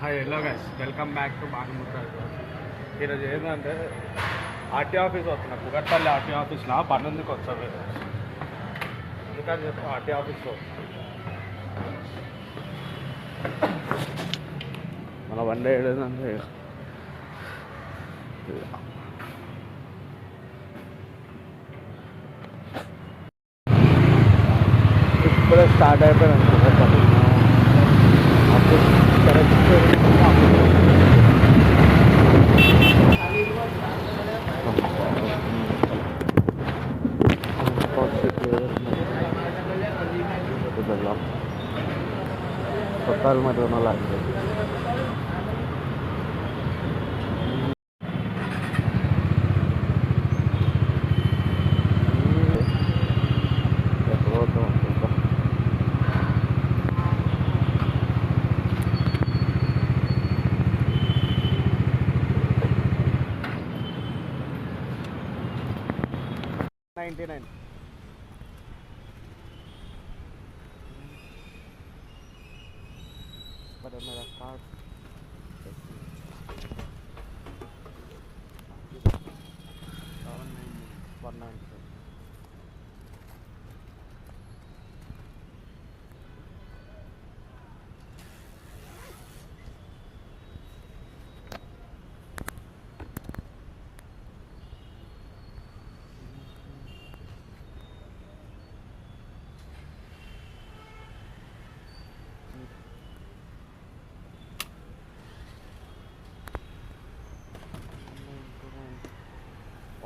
Hi hello guys welcome back to బాణముద్ర ఈరోజు ఏంటంటే RT office వస్తున్నా. కుగట్పల్లి ఆర్టీ ఆఫీస్లో పన్నెండుకి వస్తుంది ఎందుకని చెప్పి ఆర్టీ ఆఫీస్లో మన వన్ డే ఏదంటే ఇప్పుడే స్టార్ట్ అయిపోయింది. అప్పుడు total marihuana लागते ninety nine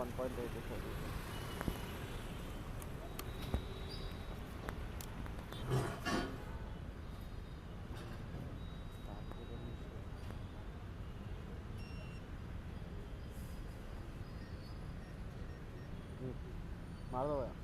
one point eight दिखा मार दो भैया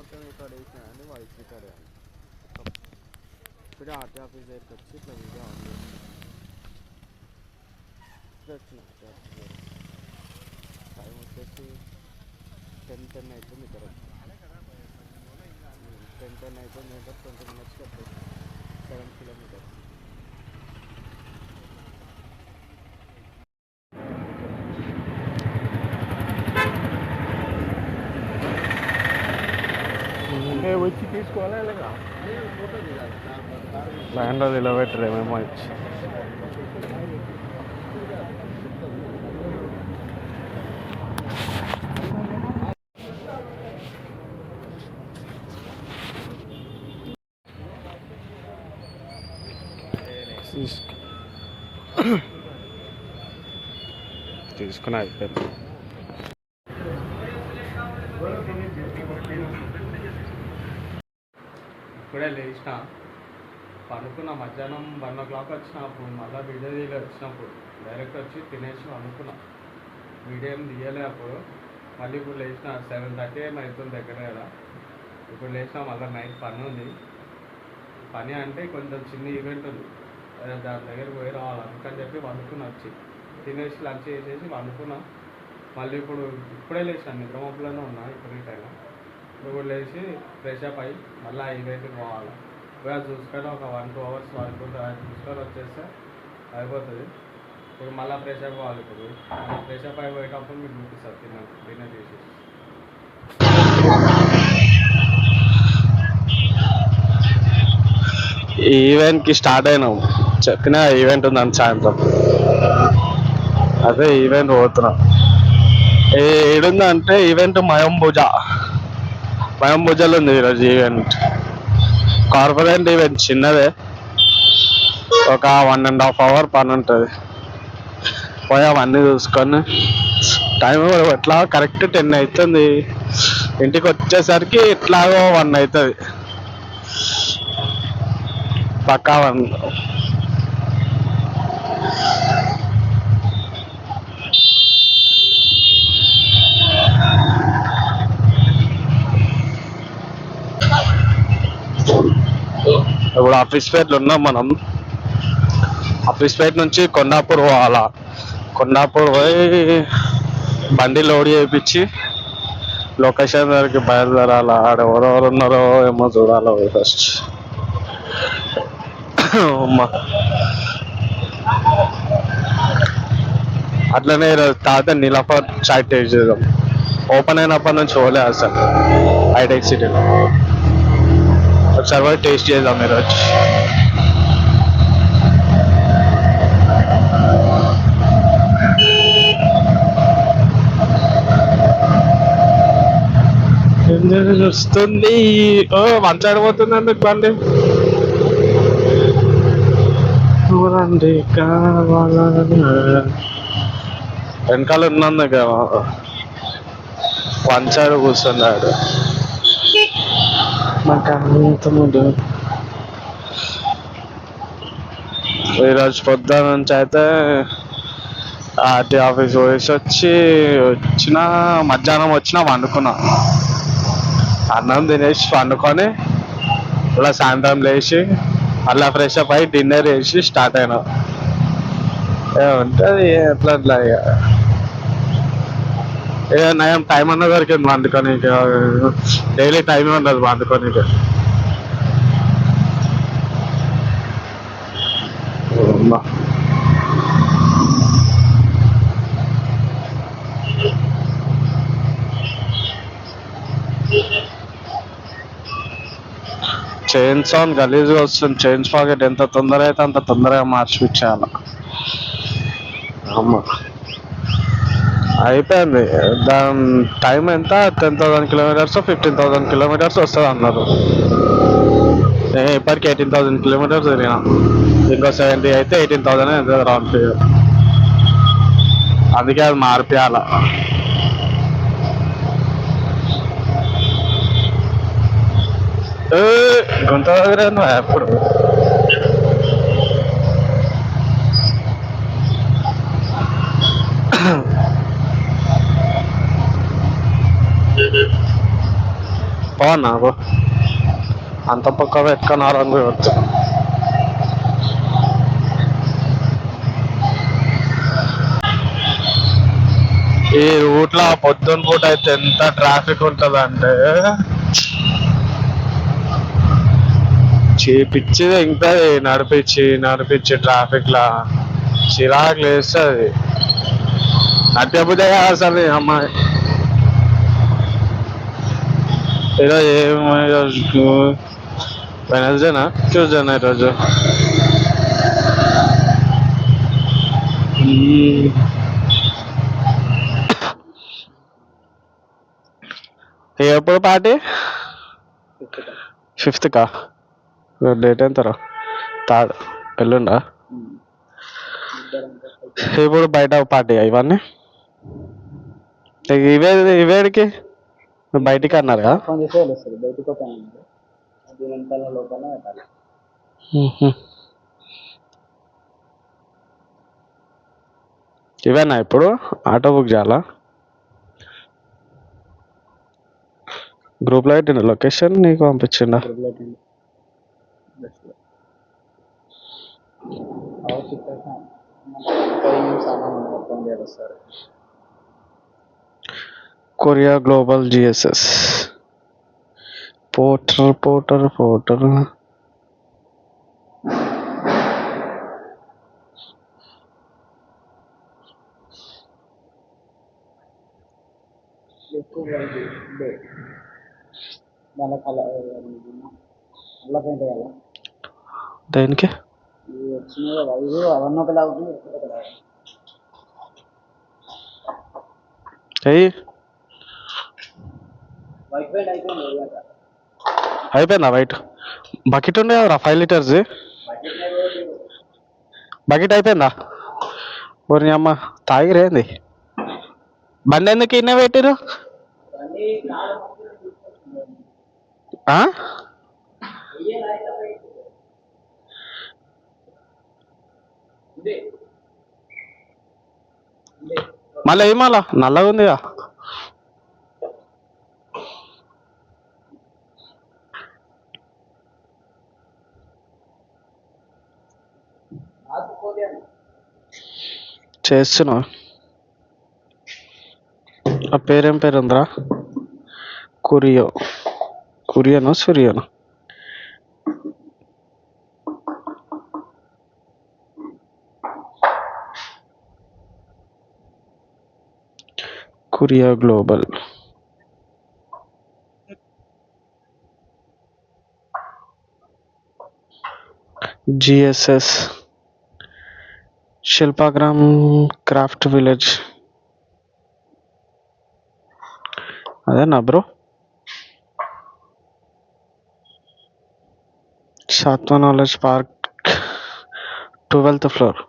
వర్కర్ వీడియో వేసినా అండి వేసిన అని వాయిస్ రికార్డ్ ఇప్పుడే ఆర్టీ ఆఫీస్ దగ్గరికి వచ్చి ఇట్లా వీడియో ఆన్ చేసిన వచ్చిన ఆర్టీ ఆఫీస్ దగ్గర. టైం వచ్చేసి టెన్ టెన్ అవుతుంది ఇక్కడ. టెన్ టెన్ అయిపోయింది అంటే ట్వంటీ మినిట్స్కి వచ్చేసి సెవెన్ కిలోమీటర్స్. వచ్చి తీసుకోవాలా లేదా? ల్యాండ్లో వచ్చి తీసుకు తీసుకుని అయిపోయింది ఇప్పుడే లేచిన పనుకున్న మధ్యాహ్నం వన్ ఓ క్లాక్ వచ్చినప్పుడు మళ్ళీ వీడియో తీయలే వచ్చినప్పుడు డైరెక్ట్ వచ్చి తినేసి అనుకున్నా వీడియో ఏం తీయలే అప్పుడు మళ్ళీ ఇప్పుడు లేచిన సెవెన్ థర్టీ ఏం అవుతుంది దగ్గర కదా. ఇప్పుడు లేచిన మళ్ళీ నైట్ పని ఉంది. పని అంటే కొంచెం చిన్న ఈవెంట్ ఉంది. అదే దాని దగ్గర పోయి రావాలి అందుకని చెప్పి వండుకున్నా వచ్చి. తినేసి లంచ్ చేసేసి వండుకున్నా మళ్ళీ ఇప్పుడు ఇప్పుడే లేచాను నిద్రమప్పులోనే ఉన్నా ఇప్పుడు ఈ టైంలో ఇప్పుడు లేచి ఫ్రెష్ అప్ అయ్యి మళ్ళీ ఈవెంట్కి పోవాలి. పోయి అది చూసుకొని ఒక వన్ టూ అవర్స్ వరకు చూసుకొని వచ్చేస్తే అయిపోతుంది. ఇప్పుడు మళ్ళీ ఫ్రెష్ అప్ అవ్వాలి ఇప్పుడు. ఫ్రెష్ అప్ అయిపోయేటప్పుడు మీకు చూపిస్తారు తిన్న తిన్న చేసి. ఈవెంట్కి స్టార్ట్ అయినాం. చెప్పిన ఈవెంట్ ఉందని సాయంత్రం. అదే ఈవెంట్ పోతున్నాం. ఏ- ఏడుందంటే ఈవెంట్ మయం భుజ భుజాలు ఉంది ఈరోజు ఈవెంట్ కార్పొరేట్ ఈవెంట్ చిన్నదే. ఒక వన్ అండ్ హాఫ్ అవర్ పని ఉంటుంది. పోయి అవన్నీ చూసుకొని టైం ఎట్లా కరెక్ట్ టెన్ అవుతుంది ఇంటికి వచ్చేసరికి ఎట్లాగో వన్ అవుతుంది. పక్కా వన్ ఇప్పుడు ఆఫీస్ పేట్లో ఉన్నాం మనం. ఆఫీస్ పేట నుంచి కొండాపూర్ పోవాలా. కొండాపూర్ పోయి బండి లోడ్ చేయించి లొకేషన్ దగ్గరికి బయలుదేరాలా. ఆడ ఎవరెవరు ఉన్నారో ఏమో చూడాలి ఫస్ట్ అట్లనే తాత నీలఫర్ చాట్ చేద్దాం. ఓపెన్ అయినప్పటి నుంచి పోలే అసలు. హైటెక్ సిటీలో. ఒకసారి పోయి టేస్ట్ చేద్దాం ఈరోజు వస్తుంది ఓ మంచాడిపోతుంది ఎందుకు బండి? చూడండి కావాలని వెనకాల ఉన్నందు కదా వంచాడు కూర్చున్నాడు? మాకు ఈరోజు పొద్దున నుంచి అయితే ఆర్టీ ఆఫీస్ పోయేసి వచ్చి వచ్చిన మధ్యాహ్నం వచ్చిన వండుకున్నా. అన్నం తినేసి వండుకొని అలా సాయంత్రం లేచి అలా ఫ్రెష్ అప్ అయ్యి డిన్నర్ వేసి స్టార్ట్ అయినా. ఏముంటుంది ఎట్లా అట్లా ఇక ఏ నయం టైం అన్న దొరికింది వండుకొని డైలీ టైం ఉండదు వండుకొని చైన్ సౌండ్ గలీజ్గా వస్తుంది. చైన్స్ పాకెట్ ఎంత తొందర అయితే అంత తొందరగా మార్చిపించాలి. అమ్మ. అయిపోయింది. దాని టైం ఎంత? Ten thousand kilometres fifteen thousand kilometres వస్తుంది అన్నారు. నేను ఇప్పటికి ఎయిటీన్ థౌసండ్ కిలోమీటర్స్ తిరిగిన. ఇంకో సెవెంటీ అయితే ఎయిటీన్ థౌసండ్ ఎంత రౌండ్ ఫిగర్. అందుకే అది మార్పియాల గుంత దగ్గర ఎప్పుడు? బాగున్నా బో అంత పక్క పెట్టుకొని ఆరంగు ఈ రూట్లో పొద్దున్న పూట అయితే ఎంత ట్రాఫిక్ ఉంటుందంటే చేపిచ్చి ఇంకా నడిపించి నడిపించి ట్రాఫిక్ లా చిరాకు లేస్తుంది. నడిపబుదే అసలు అమ్మాయి. అమ్మాయి ఈరోజు ఏమో ఈరోజు వెనస్డేనా ట్యూస్డేనా ఈరోజు ఈ- ఎప్పుడు పార్టీ ఫిఫ్త్ కా డేట్ ఎంత రా థర్డ్ ఎల్లుండా ఇప్పుడు బయట పార్టీ ఇవన్నీ ఇవే ఇవేడికి బయటికి అన్నారు కదా? బయటకు లోపల పెట్టాలి. ఇవేనా ఇప్పుడు? ఆటో బుక్ చేయాలా? గ్రూప్లో పెట్టిన లొకేషన్ నీకు పంపించిండా? ఫోన్ చేయాలి వస్తారు ఇవి అవన్నీ ఒకలా అవుతుంది ఒకటి ఒకలా అవుతుంది. అయ్యి వైట్ పెయింట్ అయిపోయింది వైట్ బకెట్ ఉండే కదరా ఫైవ్ లీటర్స్ బకెట్ అయిపోయిందా? ఓరి అమ్మ తాగిరేంది బండి ఎందుకు ఇన్నే పెట్టిరు మళ్ళీ ఏమాలా నల్లగా ఉందిగా చేస్తున్నా ఆ పేరేం పేరు ఉందిరా కురియో కురియనో సూర్యనో కురియో గ్లోబల్ జిఎస్ఎస్ శిల్పాగ్రామ్ క్రాఫ్ట్ విలేజ్ అదేనా bro Sattva knowledge park twelfth floor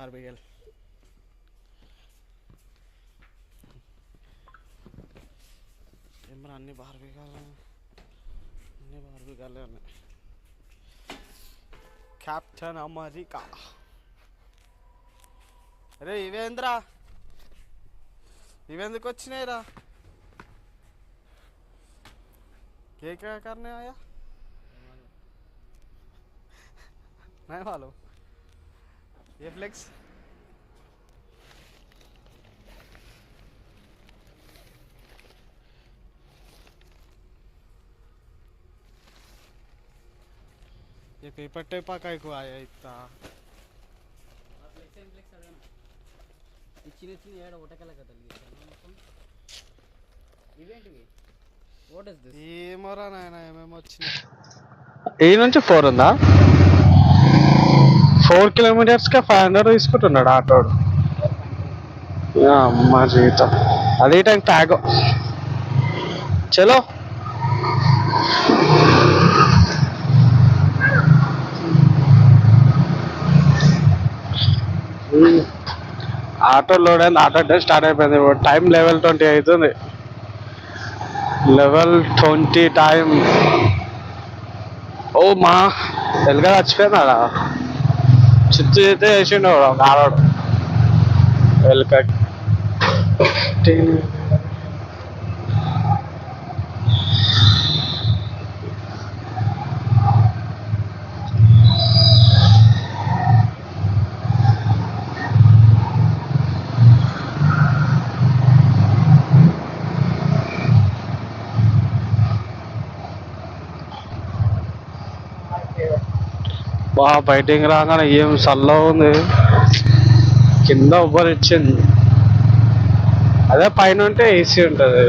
అమ్మా సూపర్ మ్యాన్ బార్బిగల్ ఏమరా అన్ని బార్బిగాలు అన్ని బార్బిగాలే ఉన్నాయి క్యాప్టెన్ అమెరికా అరే ఇవేంద్రా ఇవెందుకు వచ్చినాయిరా क्या क्या करने आया नहीं मालूम ये फ्लेक्स ये पेपर टेपा काय को आया इतना ఈ చిన్న చిన్న ఏడ ఒకటకెళ్ళ కదా మొత్తం ఇవేంటివి వాట్ ఇస్ దిస్ ఏమోరా నాయన ఏమేమి వచ్చినాయి ఈ నుంచి ఫోర్ ఉందా ఫోర్ కిలోమీటర్స్కే ఫైవ్ హండ్రెడ్ తీసుకుంటున్నాడు ఆటోడు అమ్మ జీవితం. అదే టైం ట్యాగో చలో. ఆటో లోడ్ అయింది ఆటో డే స్టార్ట్ అయిపోయింది. టైం లెవెల్ ట్వంటీ అవుతుంది లెవెల్ ట్వంటీ టైం ఓ మా ఎలుగా చచ్చిపోయినాడా చిత్తు అయితే వేసిండు వాడు ఒక బా బయటికి రాగానే ఏం చల్లగా ఉంది? కింద ఉబ్బరిచ్చింది అదే పైన ఉంటే ఏసీ ఉంటుంది.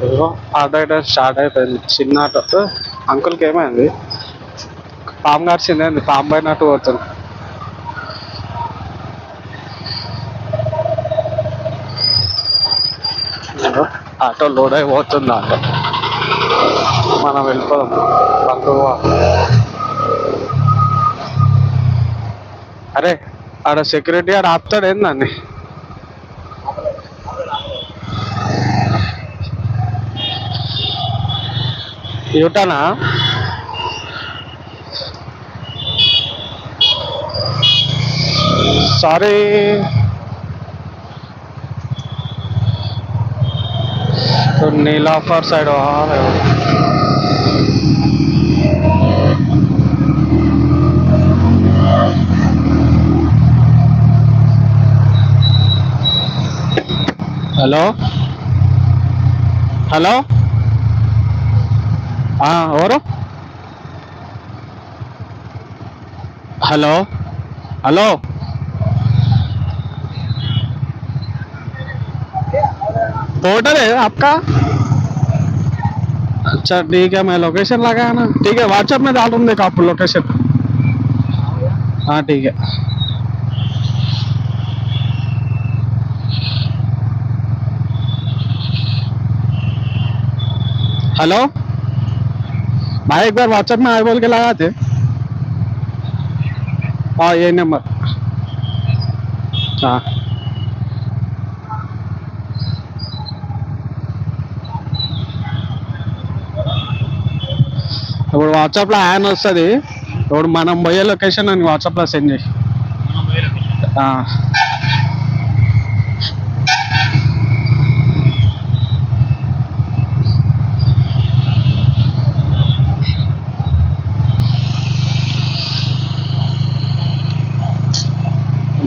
ఇదిగో ఆటో అయితే స్టార్ట్ అయిపోయింది. చిన్న ఆటో. అంకుల్కి ఏమైంది? పాము గారిచింది పాము పోయినట్టు పోతుంది ఆటో లోడ్ అయిపోతుంది? ఆటో మనం వెళ్ళిపోదాం తక్కువ అరే ఆడ సెక్యూరిటీ ఆడ ఆపుతాడు ఏందండి యూటానా సారీ. नीलाफर साइड वहाँ है। हेलो? हेलो? हाँ और? हेलो? हेलो? पोर्टल है आपका? अच्छा ठीक है, मैं लोकेशन लगाया ना। ठीक है व्हाट्सएप में डाल दूँ देखो आपको लोकेशन हाँ ठीक है। हेलो भाई, एक बार व्हाट्सएप में आई बोल के लगाते हाँ यही नंबर हाँ। వాట్సాప్లో యాన్ వస్తుంది. ఇప్పుడు మనం పోయే లొకేషన్ అని వాట్సాప్లో సెండ్ చేసి.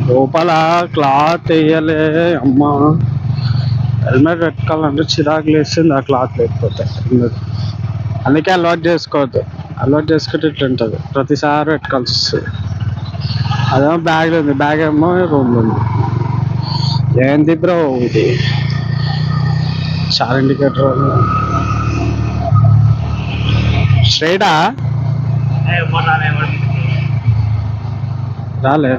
లోపల క్లాత్ వేయలే అమ్మా. హెల్మెట్ పెట్టుకోవాలంటే చిరాకు లేస్తుంది ఆ క్లాత్ లేకపోతే. అందుకే అలవాటు చేసుకోవద్దు. అలవాటు చేసుకుంటే ఇట్లా ఉంటుంది. ప్రతిసారి పెట్టుకోవాల్సి వస్తుంది అదేమో బ్యాగ్లో ఉంది. బ్యాగ్ ఏమో రూమ్లో ఉంది. ఏంది బ్రో ఇది? చార్ ఇండికేటర్ స్ట్రైటా రాలే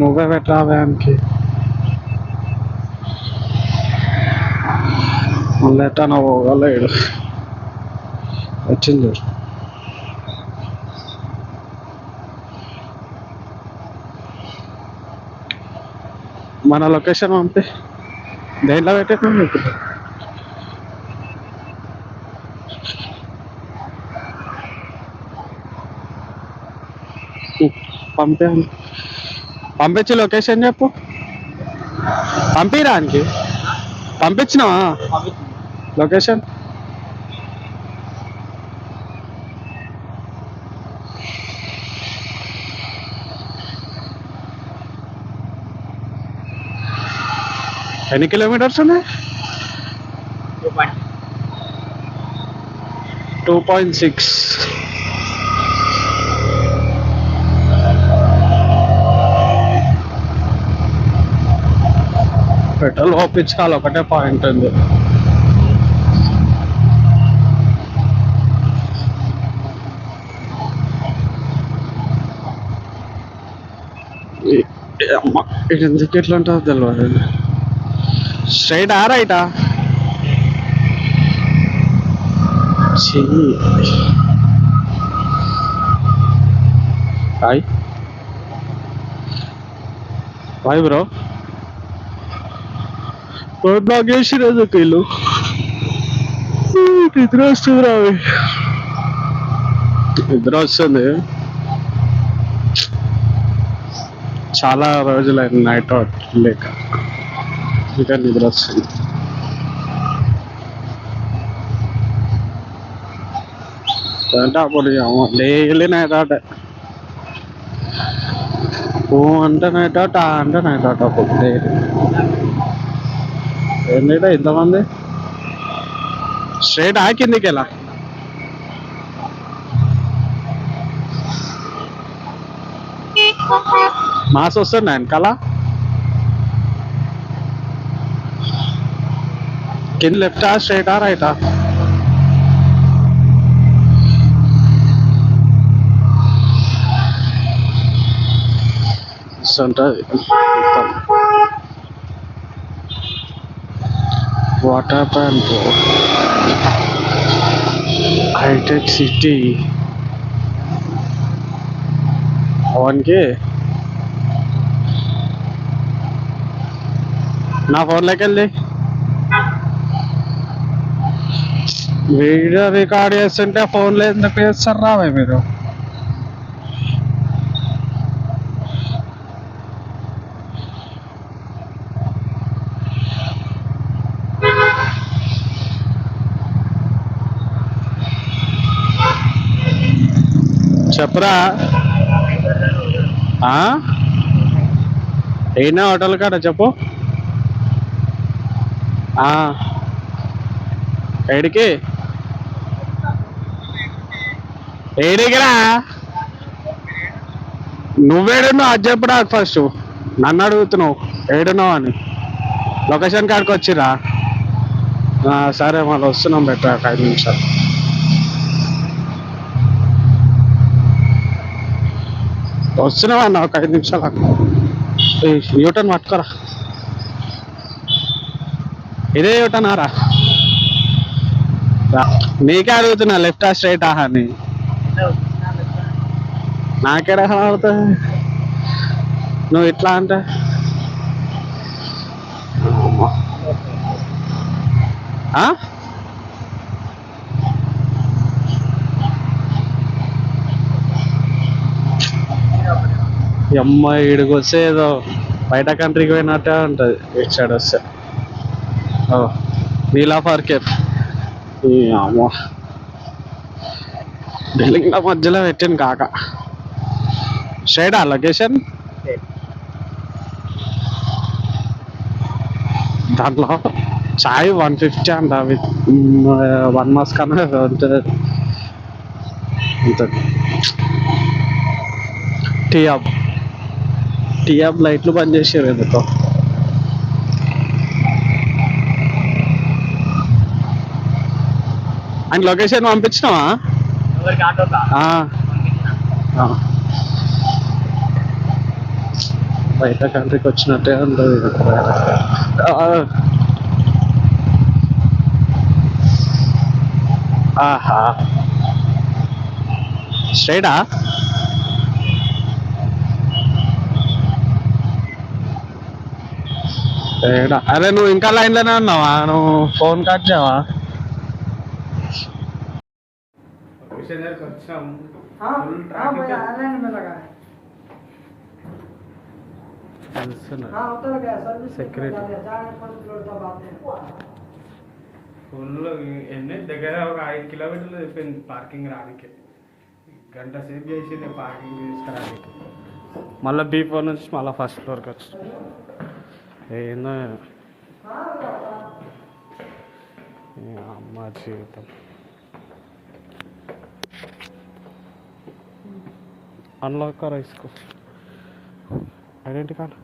నువ్వే పెట్టరా వ్యాన్కి? మళ్ళీ ఎట్టా పోగలేడు వచ్చింది. మన లొకేషన్ పంపి దేంట్లో ఇప్పుడు? పంపే పంపించి లొకేషన్ చెప్పు. పంపిరానికి పంపించినావా? లొకేషన్? ఎన్ని కిలోమీటర్స్ ఉన్నాయి? టూ పాయింట్ సిక్స్ పెట్రోల్ పంపించాలి ఒకటే పాయింట్ ఉంది. ఇది ఎందుకు ఎట్లా ఉంటుందో తెలియదు స్ట్రైట్ ఆ రైటా? హాయ్. Hi bro. నాకు వేసి రోజు వీళ్ళు నిద్ర వస్తుంది రావి. నిద్ర వస్తుంది. చాలా రోజులైంది నైట్ అవుట్ లేక. ఇంకా నిద్ర వస్తుంది అంటే అప్పుడు డైలీ నైట్ అవుట్ ఓ అంటే నైట్ అవుట్ ఆ అంటే నైట్ అవుట్ అప్పుడు డైలీ ఏంటంటే ఇంతమంది స్ట్రైట్ ఆ కిందికి ఎలా మాస్ వస్తుండే వెనకాల కింద లెఫ్టా స్ట్రైటా రైటా ఉంటుంది వాటర్ ప్యాంట్ హైటెక్ సిటీ అవన్కి నా ఫోన్లోకి వెళ్ళి వీడియో రికార్డ్ చేస్తుంటే ఫోన్లో ఎందుకు చేస్తారు రావే మీరు? చెప్పరా? అయినా హోటల్ కాడ చెప్పు. ఎక్కడికి ఏడికి నువ్వేడున్నావు అది చెప్పరా ఫస్ట్ నన్ను అడుగుతున్నావు ఏడున్నావు అని. లొకేషన్ కాడికి వచ్చిరా? సరే మళ్ళీ వస్తున్నాం బెటర్ ఒక ఐదు నిమిషాలు. వస్తున్నావు అన్న ఒక ఐదు నిమిషాలు? యూటర్న్ పట్టుకోరా. ఇదే యూటర్న్ రా రా. నీకే అడుగుతున్నా లెఫ్ట్ స్ట్రైట్ ఆహా అని. నాకేడ కనబడుతుంది నువ్వు ఇట్లా అంటే? అమ్మాయి ఇడికి వస్తే ఏదో బయట కంట్రీకి పోయినట్టే ఉంటుంది ఇటు సైడ్ వస్తే కేఫ్ ఈ అమ్మ. బిల్డింగ్ల మధ్యలో పెట్టాను కాక. ఆ లొకేషన్? దాంట్లో చాయ్ వన్ ఫిఫ్టీ అంట విత్ వన్ మాస్ కన్నా ఉంటుంది. ఉంటుంది టీ అప్ టీ అప్ లైట్లు బంద్ చేసారు ఎందుకో. అండ్ లొకేషన్ పంపించినావా? బయట కంట్రీకి వచ్చినట్టే ఉంటుంది ఆ. ఆహా స్ట్రైటా స్ట్రైటా అరే నువ్వు ఇంకా లైన్లోనే ఉన్నావా నువ్వు ఫోన్ కట్ చేయవా లొకేషన్ దగ్గరికి వచ్చాం हाँ Full हाँ traffic भैया है। लाइन में लगा है తెలుస్తున్నా हाँ उतर ఫుల్ ఎన్ని దగ్గర ఒక ఐదు కిలోమీటర్లు చెప్పింది పార్కింగ్ రానికి. గంట సేపు చేసింది పార్కింగ్ తీసుకురానికి. మళ్ళీ బీ ఫోర్ నుంచి మళ్ళీ ఫస్ట్ ఫ్లోర్కి వచ్చి. ఏందో అమ్మ జీవితం. అన్లాక్ కార్ ఐస్కో కార్డు?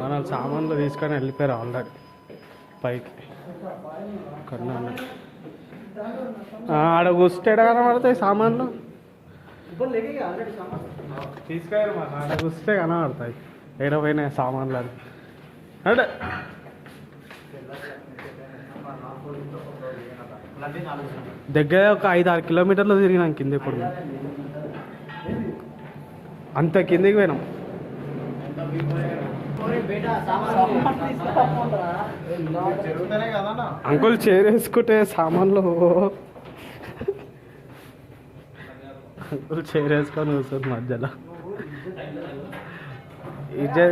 మన సామాన్లు తీసుకొని వెళ్ళిపోయారు ఆల్రెడీ. పైకి. కన్నా ఆడ కూర్చుంటాడు కనబడతాయి సామాన్లు? తీసుకెళ్ళారు మా ఆడ కూర్చుంటే కనబడతాయి. సామాన్లు అది. అంటే దగ్గర ఒక ఐదు ఆరు కిలోమీటర్లు తిరిగినాం కింద ఇప్పుడు అంత కిందకి పోయినాం. అంకుల్ చేరేసుకుంటే సామాన్లు అంకుల్ చేరేసుకొని కూర్చొని మధ్యలో. వీడియో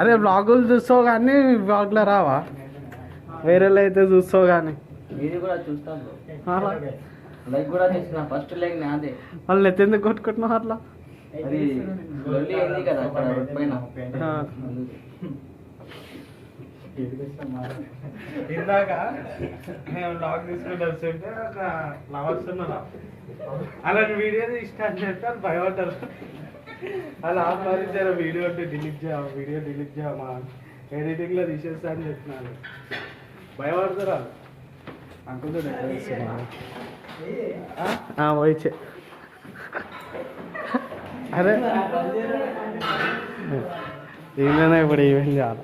అదే బ్లాగులు చూస్తావు కానీ బ్లాగ్లో రావా? వేరే అయితే చూస్తావు కానీ. మీది కూడా చూస్తాను అలా? లైక్ కూడా చేసిన ఫస్ట్ లైక్ నాదే వాళ్ళు ఎత్తెందుకు కొట్టుకుంటున్నావు అట్లా. ఇందాక మేము లాగ్ తీసుకుంటూ వస్తుంటే ఒక లవర్స్ ఉన్నారు? అలా వీడియో అని చెప్పి వాళ్ళు భయపడ్డారు. అలా ఆహ్వానించారు వీడియో అంటే డిలీట్ చేయ వీడియో డిలీట్ చేయమా ఎడిటింగ్లో తీసేస్తా అని చెప్పినారు. భయపడతారు? వాళ్ళు అంకుల్ పోయిచ్చే అరే. దీనిలోనే ఇప్పుడు ఈవెంట్ చేయాలి.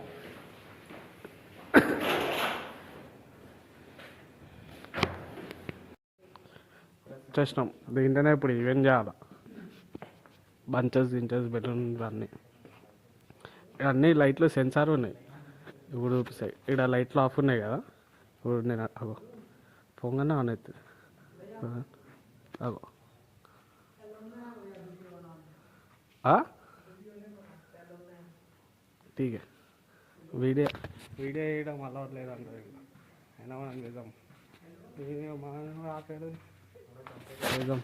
చేసినాం. దీంట్లోనే ఇప్పుడు ఈవెంట్ చేయాలి. బంచెస్ గించెస్ బెలూన్ అన్నీ అన్నీ లైట్లు సెన్సార్ ఉన్నాయి. ఇప్పుడు చూపిస్తాయి ఇక్కడ లైట్లు ఆఫ్ ఉన్నాయి కదా. ఇప్పుడు నేను అగో పొంగనే ఆన్ అవుతుంది అగో. ఆ? ఠీకే వీడియో వీడియో వేయడం అలవాటు లేదంటారు ఇంకా అయినా మనం చేద్దాం. వీడియో మనం ఆపాడు చేద్దాం.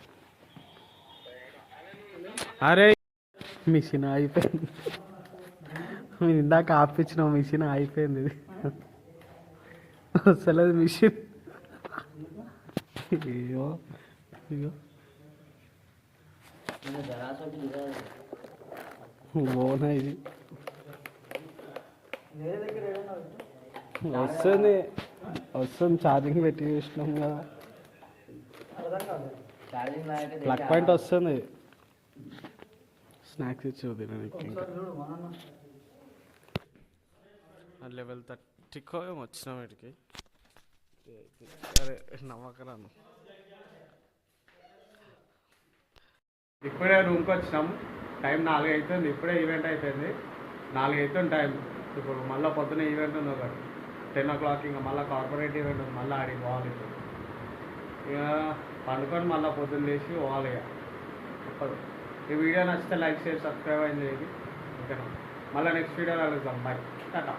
అరే మిషన్ అయిపోయింది మీరు ఇందాక ఆపించిన మిషన్ అయిపోయింది ఇది. వస్తలేదు మిషన్. అయ్యో ఇది. వస్తుంది వస్తుంది ఛార్జింగ్ పెట్టి చూసినాం కాదు. ప్లగ్ పాయింట్ వస్తుంది. స్నాక్స్ ఇచ్చి తినడానికి ఇంకా. ఒకసారి చూడు మా నాన్న లెవెల్ థర్టీకో ఏమో వచ్చినాం వీటికి అరే నమ్మకరాను ఇప్పుడే రూమ్కి వచ్చినాం. టైం నాలుగు అవుతుంది. ఇప్పుడే ఈవెంట్ అయిపోయింది. నాలుగు అవుతుంది టైం. ఇప్పుడు మళ్ళీ పొద్దున ఈవెంట్ ఉంది ఒకటి. టెన్ ఓ క్లాక్ ఇంకా మళ్ళీ కార్పొరేట్ ఈవెంట్ ఉంది. మళ్ళీ ఆడికి పోవాలి ఇప్పుడు. ఇక పండుకొని మళ్ళీ పొద్దున్న లేచి పోవాలి ఇక. ఈ వీడియో నచ్చితే లైక్ షేర్ సబ్స్క్రైబ్ అయింది. ఓకేనా? మళ్ళీ నెక్స్ట్ వీడియో కలుగుతాం బాయ్ టాటా.